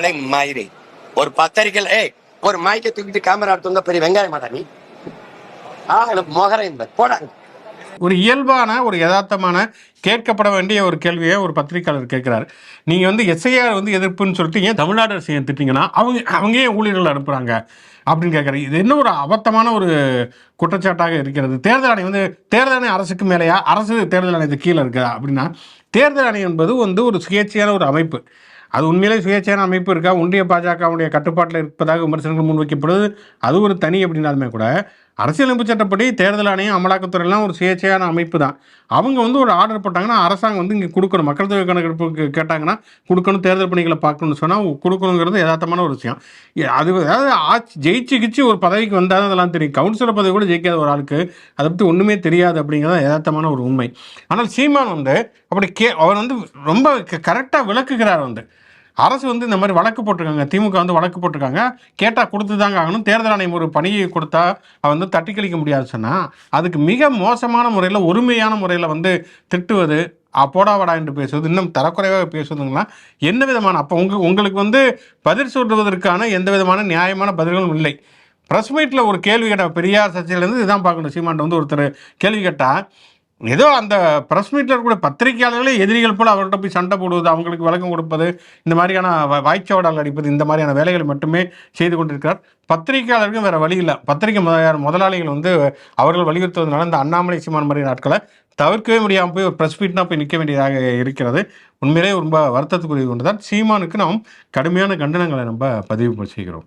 அலை மயிரி ஒரு பத்திரிக்கையில் ஏய் ஒரு மைக்கை தூக்கிட்டு கேமரா எடுத்து பெரிய வெங்காயம் மாட்டா நீ? ஆ எனக்கு மொகரம் என்பது. போடாங்க ஒரு இயல்பான ஒரு யதார்த்தமான கேட்கப்பட வேண்டிய ஒரு கேள்வியை ஒரு பத்திரிக்கையாளர் கேட்குறாரு. நீங்கள் வந்து எஸ்ஐஆர் வந்து எதிர்ப்புன்னு சொல்லிட்டு ஏன் தமிழ்நாடு அரசு ஏன் திட்டிங்கன்னா அவங்க அவங்க ஏன் ஊழியர்கள் அனுப்புகிறாங்க அப்படின்னு கேட்குறாரு. இது என்ன ஒரு அபத்தமான ஒரு குற்றச்சாட்டாக இருக்கிறது? தேர்தல் ஆணையம் வந்து தேர்தல் ஆணையம் அரசுக்கு மேலேயா? அரசு தேர்தல் ஆணையத்துக்கு கீழே இருக்கா அப்படின்னா தேர்தல் ஆணையம் என்பது வந்து ஒரு சுயேட்சையான ஒரு அமைப்பு. அது உண்மையிலே சுயேட்சையான அமைப்பு இருக்கா? ஒன்றிய பாஜகவுடைய கட்டுப்பாட்டில் இருப்பதாக விமர்சனங்கள் முன்வைக்கப்படுது. அது ஒரு தனி அப்படின்னாலுமே கூட அரசியலமைப்பு சட்டப்படி தேர்தல் ஆணையம் அமலாக்கத்துறையெல்லாம் ஒரு சுயேட்சையான அமைப்பு தான் அவங்க வந்து ஒரு ஆர்டர் போட்டாங்கன்னா அரசாங்கம் வந்து இங்கே கொடுக்கணும். மக்கள் தொகை கணக்கெடுப்புக்கு கேட்டாங்கன்னா கொடுக்கணும் தேர்தல் பணிகளை பார்க்கணும்னு சொன்னால் கொடுக்கணுங்கிறது யதார்த்தமான ஒரு விஷயம். அது அதாவது ஆட்சி ஜெயிச்சு கிச்சு ஒரு பதவிக்கு வந்தால் அதெல்லாம் தெரியும். கவுன்சிலர் பதவி கூட ஜெயிக்காத ஒரு ஆளுக்கு அதை பற்றி ஒன்றுமே தெரியாது அப்படிங்கிறது யதார்த்தமான ஒரு உண்மை. ஆனால் சீமான் வந்து அப்படி கே அவர் வந்து ரொம்ப கரெக்டாக விளக்குகிறார் வந்து. அரசு வந்து இந்த மாதிரி வழக்கு போட்டிருக்காங்க. திமுக வந்து வழக்கு போட்டிருக்காங்க. கேட்டால் கொடுத்து தாங்க ஆகணும். தேர்தல் ஆணையம் ஒரு பணியை கொடுத்தா அவ வந்து தட்டி கழிக்க முடியாது சொன்னால் அதுக்கு மிக மோசமான முறையில் ஒருமையான முறையில் வந்து திட்டுவது அப்போடா வாடா என்று பேசுவது இன்னும் தரக்குறைவாக பேசுவதுங்களா? என்ன விதமான அப்போ உங்கள் உங்களுக்கு வந்து பதில் சொல்வதற்கான எந்த விதமான நியாயமான பதில்களும் இல்லை. ப்ரெஸ் மீட்டில் ஒரு கேள்வி கேட்டால் பெரியார் சர்ச்சையிலேருந்து இதுதான் பார்க்கணும். சீமான்ட்ட வந்து ஒருத்தர் கேள்வி கேட்டால் ஏதோ அந்த ப்ரெஸ் மீட்டில் இருக்கக்கூடிய பத்திரிகையாளர்களே எதிரிகள் போல் அவர்கிட்ட போய் சண்டை போடுவது அவங்களுக்கு விளக்கம் கொடுப்பது இந்த மாதிரியான வ- வாய்ச்சவடால் அடிப்பது இந்த மாதிரியான வேலைகளை மட்டுமே செய்து கொண்டிருக்கிறார். பத்திரிகையாளருக்கும் வேறு வழி இல்லை. பத்திரிகை முதலாளர் முதலாளிகள் வந்து அவர்கள் வலியுறுத்துவதனால இந்த அண்ணாமலை சீமான் மாதிரி நாட்களை தவிர்க்கவே முடியாமல் போய் ஒரு ப்ரெஸ் மீட்னா போய் நிற்க வேண்டியதாக இருக்கிறது. உண்மையிலே ரொம்ப வருத்தத்துக்குரிய கொண்டு தான் சீமானுக்கு நாம் கடுமையான கண்டனங்களை நம்ம பதிவு செய்கிறோம்.